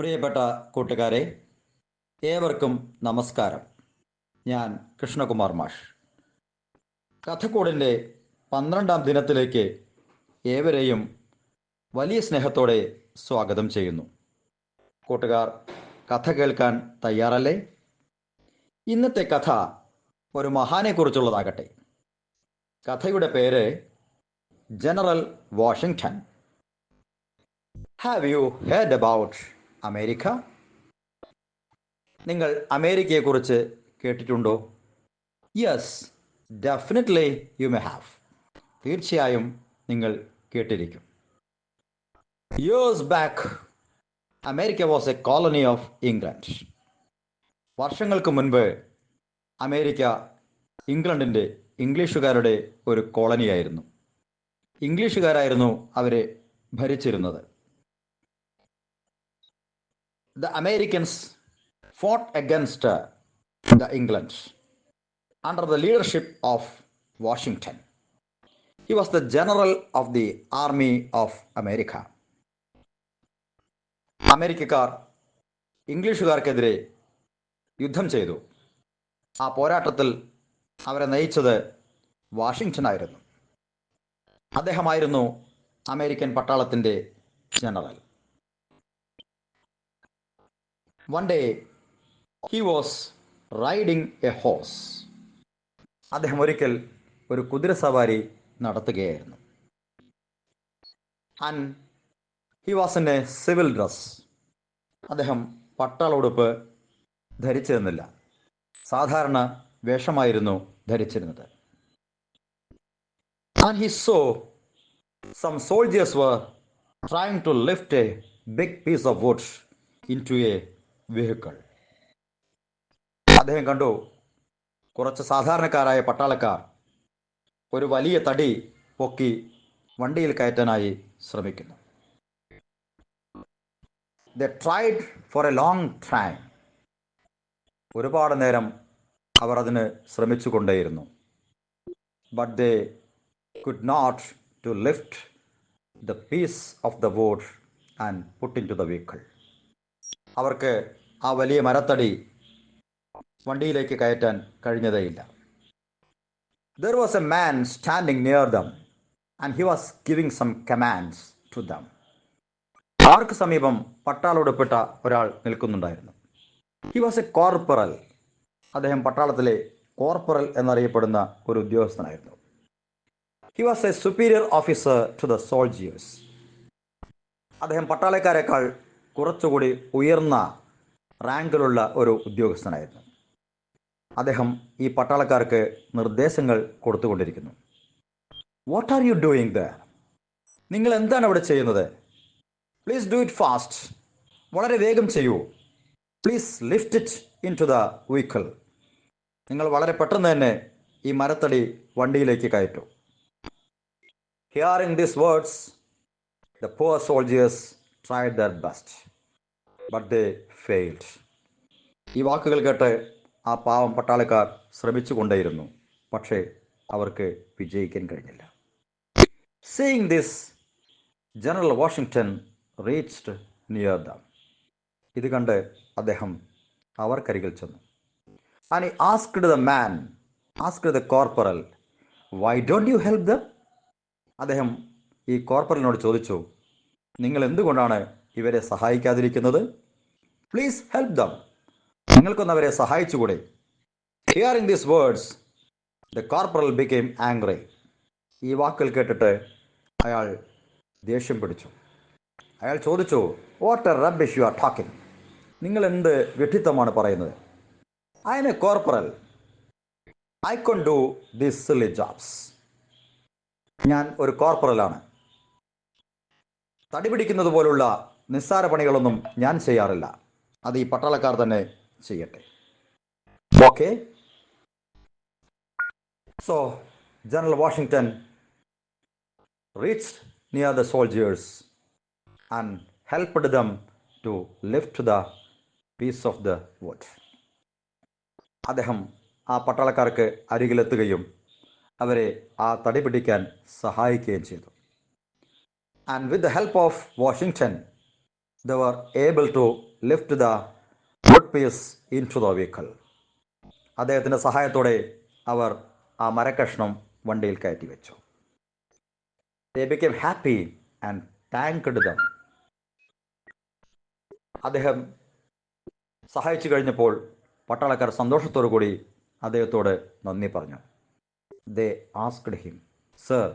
പ്രിയപ്പെട്ട കൂട്ടുകാരെ ഏവർക്കും നമസ്കാരം. ഞാൻ കൃഷ്ണകുമാർ മാഷ്. കഥക്കൂടിന്റെ പന്ത്രണ്ടാം ദിനത്തിലേക്ക് ഏവരെയും വലിയ സ്നേഹത്തോടെ സ്വാഗതം ചെയ്യുന്നു. കൂട്ടുകാർ കഥ കേൾക്കാൻ തയ്യാറല്ലേ? ഇന്നത്തെ കഥ ഒരു മഹാനെക്കുറിച്ചുള്ളതാകട്ടെ കഥയുടെ പേര് general Washington have you heard about America? നിങ്ങൾ അമേരിക്കയെക്കുറിച്ച് കേട്ടിട്ടുണ്ടോ? Yes definitely you may have തീർച്ചയായും നിങ്ങൾ കേട്ടിരിക്കും. Years back America was a colony of England വർഷങ്ങൾക്ക് മുൻപ് അമേരിക്ക ഇംഗ്ലണ്ടിന്റെ ഇംഗ്ലീഷുകാരുടെ ഒരു കോളനിയായിരുന്നു. ഇംഗ്ലീഷുകാരായിരുന്നു അവരെ ഭരിച്ചിരുന്നത്. Americans fought against uh, the England under the leadership of Washington. He was the general of the Army of America. അമേരിക്കക്കാർ ഇംഗ്ലീഷുകാർക്കെതിരെ യുദ്ധം ചെയ്തു ആ പോരാട്ടത്തിൽ അവരെ നയിച്ചത് വാഷിങ്ടൺ ആയിരുന്നു അദ്ദേഹമായിരുന്നു American പട്ടാളത്തിന്റെ general one day he was riding a horse അദ്ദേഹം ഒരിക്കൽ ഒരു കുതിര സവാരി നടത്തുകയായിരുന്നു. And he was in a civil dress അദ്ദേഹം പട്ടാള ഉടുപ്പ് ധരിച്ചിരുന്നില്ല. സാധാരണ വേഷമായിരുന്നു ധരിച്ചിരുന്നത്. And he saw some soldiers were trying to lift a big piece of wood in to a vehicle. അദ്ദേഹം കണ്ടു കുറച്ച് സാധാരണക്കാരായ പട്ടാളക്കാർ ഒരു വലിയ തടി പൊക്കി വണ്ടിയിൽ കയറ്റാനായി ശ്രമിക്കുന്നു. They tried for a long time ഒരുപാട് നേരം അവർ അതിന് ശ്രമിച്ചു കൊണ്ടേയിരുന്നു. But they could not to lift the piece of the wood and put in to the vehicle അവർക്ക് ആ വലിയ മരത്തടി വണ്ടിയിലേക്ക് കയറ്റാൻ കഴിഞ്ഞതേയില്ല. There was a man standing near them and he was giving some commands to them അവർക്ക് സമീപം പട്ടാളോടൊപ്പിട്ട ഒരാൾ നിൽക്കുന്നുണ്ടായിരുന്നു. ഹി വാസ് എ കോർപ്പറൽ അദ്ദേഹം പട്ടാളത്തിലെ കോർപ്പറൽ എന്നറിയപ്പെടുന്ന ഒരു ഉദ്യോഗസ്ഥനായിരുന്നു. He was a superior officer to the soldiers അദ്ദേഹം പട്ടാളക്കാരെക്കാൾ കുറച്ചുകൂടി ഉയർന്ന റാങ്കിലുള്ള ഒരു ഉദ്യോഗസ്ഥനായിരുന്നു. അദ്ദേഹം ഈ പട്ടാളക്കാർക്ക് നിർദ്ദേശങ്ങൾ കൊടുത്തുകൊണ്ടിരിക്കുന്നു. What are you doing the നിങ്ങൾ എന്താണ് അവിടെ ചെയ്യുന്നത്? പ്ലീസ് ഡു ഇറ്റ് ഫാസ്റ്റ് വളരെ വേഗം ചെയ്യൂ. Please lift it in to the vehicle നിങ്ങൾ വളരെ പെട്ടെന്ന് തന്നെ ഈ മരത്തടി വണ്ടിയിലേക്ക് കയറ്റൂ. Hearing this words the poor soldiers tried their best but they failed ഈ വാക്കുകൾ കേട്ട് ആ പാവം പട്ടാളക്കാർ ശ്രമിച്ചു കൊണ്ടേയിരുന്നു പക്ഷേ അവർക്ക് വിജയിക്കാൻ കഴിഞ്ഞില്ല. Seeing this general Washington reached near them ഇത് കണ്ട് അദ്ദേഹം അവർക്കരികിൽ ചെന്നു. And asked the man asked the corporal why don't you help the അദ്ദേഹം ഈ കോർപ്പറലിനോട് ചോദിച്ചു നിങ്ങൾ എന്തുകൊണ്ടാണ് ഇവരെ സഹായിക്കാതിരിക്കുന്നത്? പ്ലീസ് ഹെൽപ്പ് ദം നിങ്ങൾക്കൊന്ന് അവരെ സഹായിച്ചുകൂടെ? Hearing these words the corporal became angry ഈ വാക്കുകൾ കേട്ടിട്ട് അയാൾ ദേഷ്യം പിടിച്ചു. അയാൾ ചോദിച്ചു what a rubbish you are talking നിങ്ങൾ എന്ത് വ്യക്തിത്വമാണ് പറയുന്നത്? I am a corporal I can't do these silly jobs ഞാൻ ഒരു കോർപ്പറലാണ് തടി പിടിക്കുന്നത് പോലുള്ള നിസ്സാര പണികളൊന്നും ഞാൻ ചെയ്യാറില്ല. അത് ഈ പട്ടാളക്കാർ തന്നെ ചെയ്യട്ടെ. Okay so general Washington reach near the soldiers and helped them to lift the piece of the wood അദ്ദേഹം ആ പട്ടാളക്കാർക്ക് അരികിലെത്തുകയും അവരെ ആ തടി പിടിക്കാൻ സഹായിക്കുകയും ചെയ്തു. And with the help of Washington, they were able to lift the wood piece into the vehicle. അദ്ദേഹത്തിന്റെ സഹായത്തോടെ അവർ ആ മരക്കഷ്ണം വണ്ടിയിൽ കയറ്റി വെച്ചു. They become happy and thanked them അദ്ദേഹം സഹായിച്ചു കഴിഞ്ഞപ്പോൾ പട്ടാളക്കാർ സന്തോഷത്തോടു കൂടി അദ്ദേഹത്തോട് നന്ദി പറഞ്ഞു. They asked him sir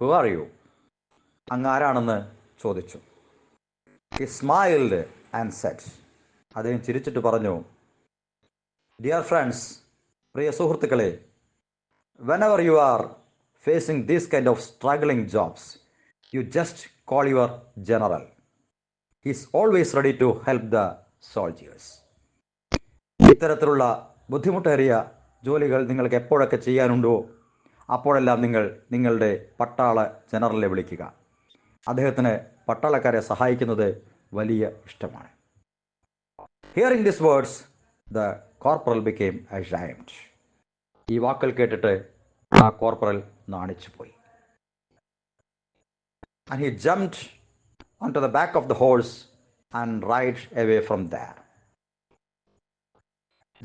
who are you അങ്ങ് ആരാണെന്ന് ചോദിച്ചു. ഹി സ്മൈൽഡ് ആൻഡ് സെറ്റ് അദ്ദേഹം ചിരിച്ചിട്ട് പറഞ്ഞു ഡിയർ ഫ്രണ്ട്സ് പ്രിയ സുഹൃത്തുക്കളെ whenever you are facing these kind of struggling jobs you just call your general is always ready to help the soldiers ഇത്തരത്തിലുള്ള ബുദ്ധിമുട്ടേറിയ ജോലികൾ നിങ്ങൾക്ക് എപ്പോഴൊക്കെ ചെയ്യാനുണ്ടോ അപ്പോഴെല്ലാം നിങ്ങൾ നിങ്ങളുടെ പട്ടാള ജനറലെ വിളിക്കുക. അദ്ദേഹത്തിന് പട്ടാളക്കാരെ സഹായിക്കുന്നത് വലിയ ഇഷ്ടമാണ്. Hearing this words the corporal became ashamed ഈ വാക്കൽ കേട്ടിട്ട് ആ കോർപ്പറൽ നാണിച്ചു പോയി. And he jumped on to the back of the horse and ride away from there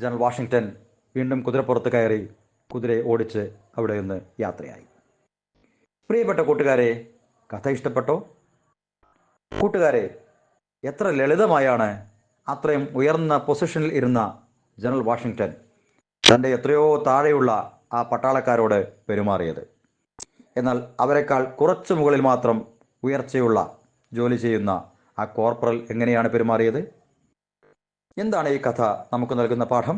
general Washington വീണ്ടും കുതിരപ്പുറത്ത് കയറി കുതിരയെ ഓടിച്ച് അവിടെ നിന്ന് യാത്രയായി. പ്രിയപ്പെട്ട കൂട്ടുകാരെ കഥ ഇഷ്ടപ്പെട്ടോ? കൂട്ടുകാരെ എത്ര ലളിതമായാണ് അത്രയും ഉയർന്ന പൊസിഷനിൽ ഇരുന്ന ജനറൽ വാഷിങ്ടൺ തന്റെ എത്രയോ താഴെയുള്ള ആ പട്ടാളക്കാരോട് പെരുമാറിയത്. എന്നാൽ അവരെക്കാൾ കുറച്ച് മുകളിൽ മാത്രം ഉയർച്ചയുള്ള ജോലി ചെയ്യുന്ന ആ കോർപ്പറൽ എങ്ങനെയാണ് പെരുമാറിയത്? എന്താണ് ഈ കഥ? നമുക്ക് നൽകുന്ന പാഠം?